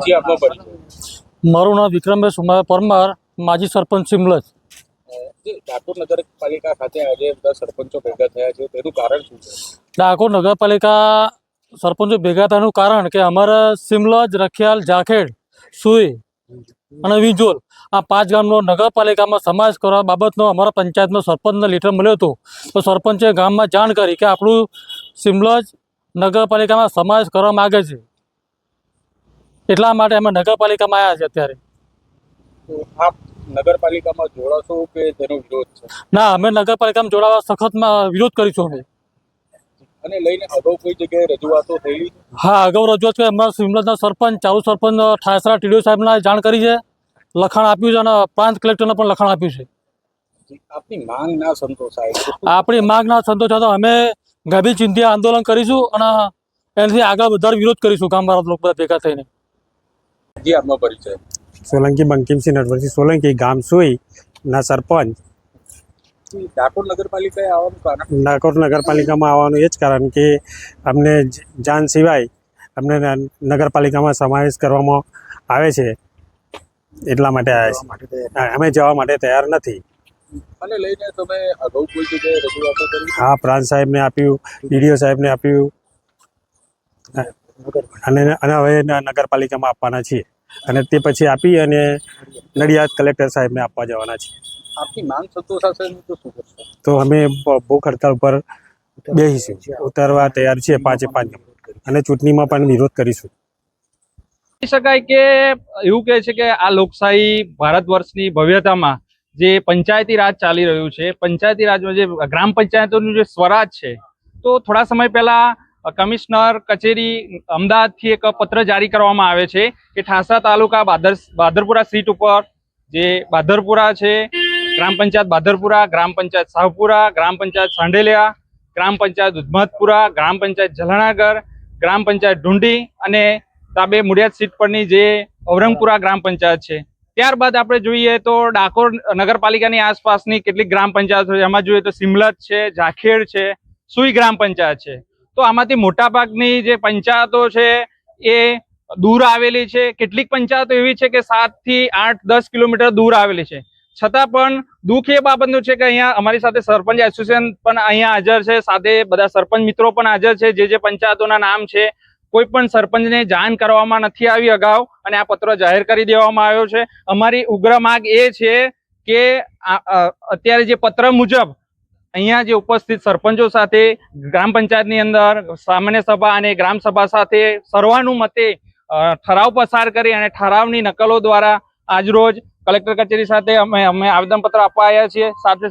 જી આપનો પરિચય મારું નામ વિક્રમભાઈ સુમાર પરમાર માજી સરપંચ સિમલજ. ડાકોર નગરપાલિકા ખાતે આજે બધા સરપંચો ભેગા થયા છે તેનું કારણ શું છે? ડાકોર નગરપાલિકા સરપંચો ભેગા થવાનું કારણ કે અમારા સિમલજ રખિયાલ જાખેડ સુઈ અને વિજોલ આ પાંચ ગામનો નગરપાલિકામાં સમાવેશ કરવા બાબતનો અમારા પંચાયતનો સરપંચને લેટર મળ્યો હતો. તો સરપંચે ગામમાં જાણ કરી કે આપણું સિમલજ નગરપાલિકામાં સમાવેશ કરવા માગે છે. એટલા માટે અમે નગરપાલિકામાં આવ્યા છે અત્યારે. આપ નગરપાલિકામાં જોડાશો કે તેનો વિરોધ છે? ના અમે નગરપાલિકામાં જોડાવા સખતમાં વિરોધ કરીશું અમે. અને લઈને અગાઉ કોઈ જગ્યાએ રજૂઆતો થયેલી? છે? હા અગાઉ રજૂઆત કરી. અમારા સિમલજના સરપંચ ચાલુ સરપંચ ઠાસરા ટીડીઓ સાહેબને જાણ કરી છે. લખાણ આપ્યું છે અને પ્રાંત કલેક્ટરને પણ લખાણ આપ્યું છે. આપની માંગ ના સંતોષાય આપણી માંગ ના સંતોષ તો અમે ગભી ચિંતી આંદોલન કરીશું અને એનાથી આગળ વધારે વિરોધ કરીશું ગામવાળા લોકો બધા ભેગા થઈને. જી આપનો પરિચય. સોલંકી બંકિમસિંહ નટવરસિંહ સોલંકી ગામ સુઈ ના સરપંચ. ડાકોર નગરપાલિકાએ આવવાનું કારણ? ડાકોર નગરપાલિકામાં આવવાનું એ જ કારણ કે અમને જાન સિવાય અમને નગરપાલિકામાં સમાવેશ કરવામાં આવે છે. એટલા માટે આવ્યા છે. અમે જવા માટે તૈયાર નથી. અને લઈને તમે અગાઉ કોઈ જગ્યાએ રજૂઆતો કરી? હા પ્રાંત સાહેબને આપ્યું ડીડીઓ સાહેબને આપ્યું. અને અને હવે નગરપાલિકામાં આપવાના છીએ. અને તે પછી આપી અને નડિયાદ કલેક્ટર સાહેબને આપવા જવાના છે. આપની માંગ સંતોષાશે તો શું કરશો? તો અમે ભૂખ હડતાલ ઉપર બેસીશું ઉતારવા તૈયાર છીએ પાંચે પાંચ. અને ચૂંટણીમાં પણ વિરોધ કરીશું. કહી શકાય કે એવું કહે છે કે આ લોકશાહી ભારત વર્ષની ભવ્યતામાં જે પંચાયતી રાજ ચાલી રહ્યું છે પંચાયતી રાજમાં જે ગ્રામ પંચાયતોનું જે સ્વરાજ છે તો થોડા સમય પહેલા કમિશનર કચેરી અમદાવાદથી એક પત્ર જારી કરવામાં આવે છે કે ઠાસરા તાલુકા બાદર, બાદરપુરા સીટ ઉપર જે બાદરપુરા છે, ગ્રામ પંચાયત બાદરપુરા, ગ્રામ પંચાયત સાહપુરા ગ્રામ પંચાયત સાંડેલિયા, ગ્રામ પંચાયત ઉધમતપુરા, ગ્રામ પંચાયત જલણાગર, ગ્રામ પંચાયત ઢુંડી અને તાબે મુડિયાદ સીટ પરની જે ઔરંગપુરા ગ્રામ પંચાયત છે. ત્યારબાદ આપણે જોઈએ તો ડાકોર નગરપાલિકાની આસપાસની કેટલીક ગ્રામ પંચાયતો છે. એમાં જોઈએ તો સિમલત છે જાખેડ છે, સુઈ ગ્રામ પંચાયત છે. તો આમાંથી મોટાભાગની જે પંચાયતો છે એ દૂર આવેલી છે. કેટલીક પંચાયતો એવી છે કે સાતથી આઠ, દસ કિલોમીટર દૂર આવેલી છે. છતાં પણ દુઃખ એ બાબતનું છે કે અહીંયા અમારી સાથે સરપંચ એસોસિએશન પણ અહીંયા હાજર છે. સાથે બધા સરપંચ મિત્રો પણ હાજર છે. જે જે પંચાયતોના નામ છે, કોઈ પણ સરપંચને જાણ કરવામાં નથી આવી અગાઉ અને આ પત્ર જાહેર કરી દેવામાં આવ્યો છે. અમારી ઉગ્ર માગ એ છે કે અત્યારે જે પત્ર મુજબ અહીંયા જે ઉપસ્થિત સરપંચો સાથે, ગ્રામ પંચાયતની અંદર, સામાન્ય સભા અને ગ્રામ સભા સાથે સર્વાનુમતે ઠરાવ પસાર કરી અને ઠરાવની નકલો દ્વારા આજરોજ કલેક્ટર કચેરી સાથે અમે અમે આવેદનપત્ર આપવા આવ્યા છીએ. સાથે